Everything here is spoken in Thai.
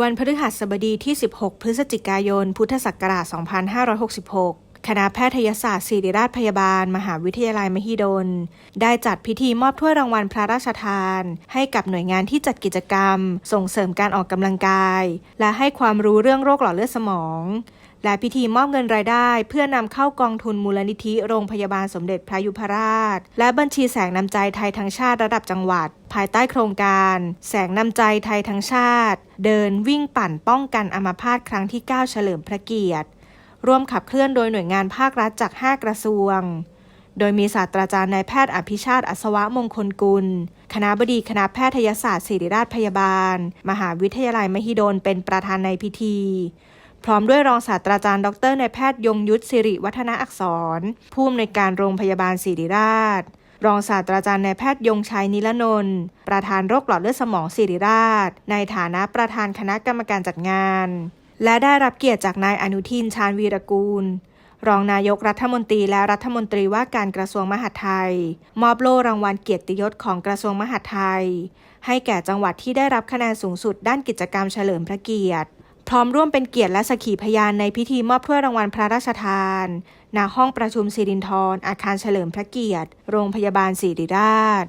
วันพฤหัสบดีที่ 16 พฤศจิกายน พุทธศักราช 2566 คณะแพทยศาสตร์ศิริราชพยาบาล มหาวิทยาลัยมหิดล ได้จัดพิธีมอบถ้วยรางวัลพระราชทาน ให้กับหน่วยงานที่จัดกิจกรรม ส่งเสริมการออกกำลังกาย และให้ความรู้เรื่องโรคหลอดเลือดสมอง และพิธีมอบเงินรายได้ เพื่อนำเข้ากองทุนมูลนิธิโรงพยาบาลสมเด็จพระยุพราช และบัญชีแสงนำใจไทยทั้งชาติระดับจังหวัด ภายใต้โครงการ แสงนำใจไทยทั้งชาติ เดินวิ่งปั่นป้องกันอัมพาตครั้งที่ 9 เฉลิมพระเกียรติ ร่วมขับเคลื่อนโดยหน่วยงานภาครัฐจาก 5 กระทรวง โดยมีศาสตราจารย์นายแพทย์อภิชาติอัศวะมงคลกุล คณะบดีคณะแพทยศาสตร์ศิริราชพยาบาล มหาวิทยาลัยมหิดลเป็นประธานในพิธี พร้อมด้วยรองศาสตราจารย์ ดรนายแพทย์ยงยุทธสิริวัฒนาอักษร ผู้อำนวยการโรงพยาบาลศิริราช รองศาสตราจารย์นายแพทย์ยงชัยนิรนนท์ประธานโรคหลอดเลือดสมองศิริราช ในฐานะประธานคณะกรรมการจัดงาน และได้รับเกียรติจากนายอนุทินชาญวีรกูล รองนายกรัฐมนตรีและรัฐมนตรีว่าการกระทรวงมหาดไทย มอบโล่รางวัลเกียรติยศของกระทรวงมหาดไทย ให้แก่จังหวัดที่ได้รับคะแนนสูงสุดด้านกิจกรรมเฉลิมพระเกียรติ พร้อมร่วมเป็นเกียรติและสกขีพยานในพิธีมอบถ้วยรางวัลพระราชทานณห้องประชุมสิรินทรอาคารเฉลิมพระเกียรติ โรงพยาบาลศิริราช